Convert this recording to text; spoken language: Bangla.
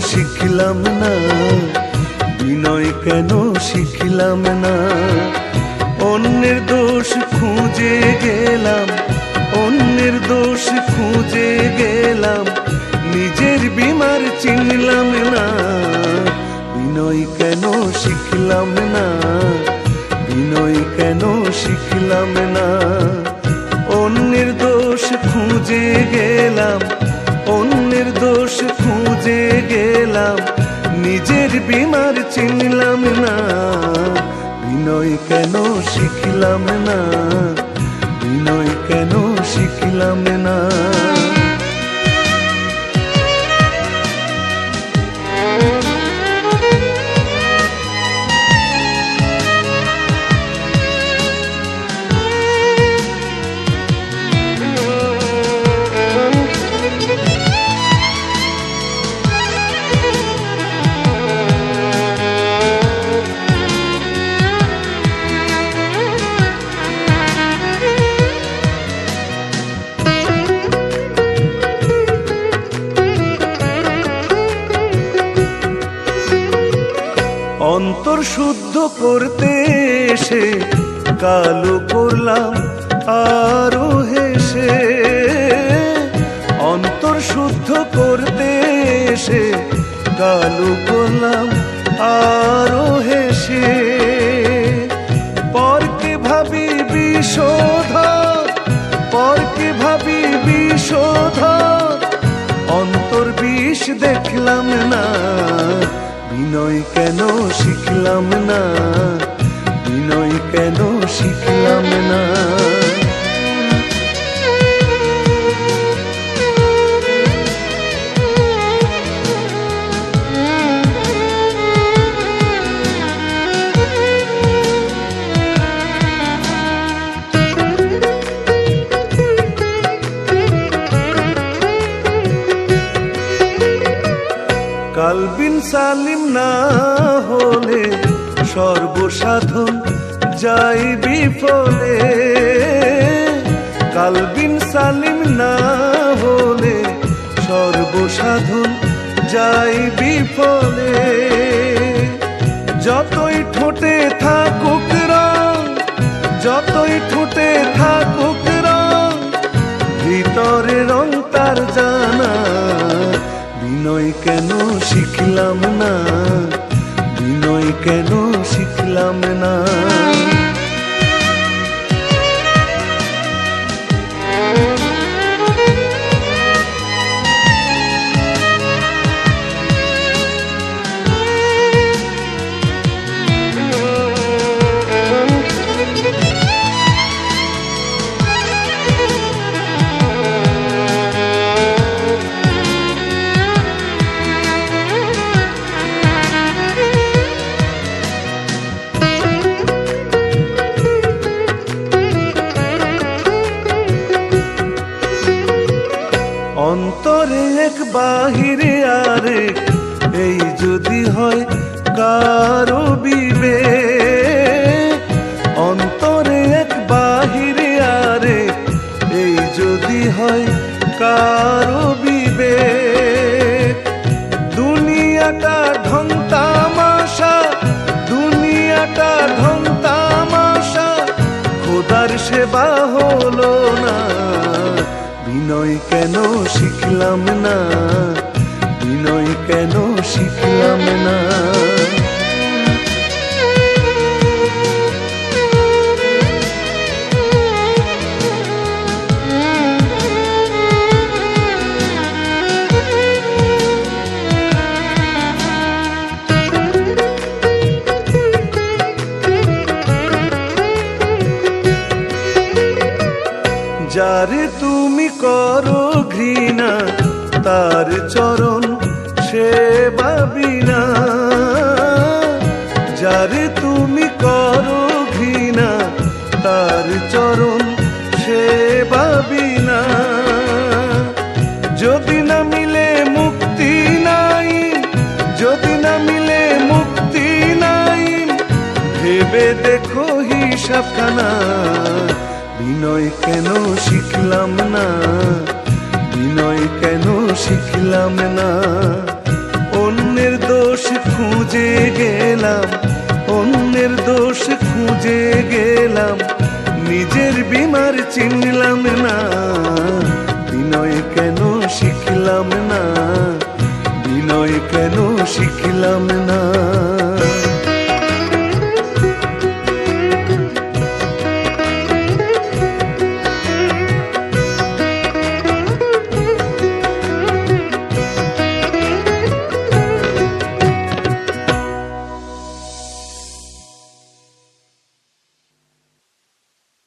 শিখলাম না? বিনয় কেন শিখলাম না? অন্যের দোষ খুঁজে গেলাম অন্যের দোষ খুঁজে গেলাম। অন্যের দোষ খুঁজে গেলাম, নিজের বিমার চিনলাম না। বিনয় কেন শিখলাম না? বিনয় কেন শিখলাম না? অন্তর শুদ্ধ করতে এসে কালো করলাম, আরও হেসে। অন্তর শুদ্ধ করতে এসে কালো করলাম, আরও হেসে। পরকে ভাবি বিষোধর পরকে ভাবি বিষোধর অন্তর বিষ দেখলাম না বিনয় কেন শিখলাম না বিনয় কেন শিখলাম না কালবিন সালিম না হলে সর্বসাধন যাই বিফলে কালবিন সালিম না হলে সর্বসাধন যাই বিফলে যতই ঠোঁটে থাকুক রং যতই ঠোঁটে থাকুক কেন শিখলাম না? বিনয় কেন শিখলাম না? অন্তরে এক বাহিরে আরে এই যদি হয় কারও বিবে অন্তরে এক বাহিরে আরে এই যদি হয় কারও বিবে দুনিয়াটা ঢং তামাশা দুনিয়াটা ঢং তামাশা খোদার সেবা হলো না বিনয় কেন শিখলাম না বিনয় কেন শিখলাম না করো ঘৃণা, তার চরণ সেবা বিনা যারে তুমি করো ঘৃণা, তার চরণ সেবা বিনা যদি না মিলে মুক্তি নাই, যদি না মিলে মুক্তি নাই, ভেবে দেখো হিসাবখানা। বিনয় কেন শিখলাম না? বিনয় কেন শিখলাম না? অন্যের দোষ খুঁজে গেলাম, অন্যের দোষ খুঁজে গেলাম, নিজের বিমার চিনলাম না। বিনয় কেন শিখলাম না? বিনয় কেন শিখলাম না?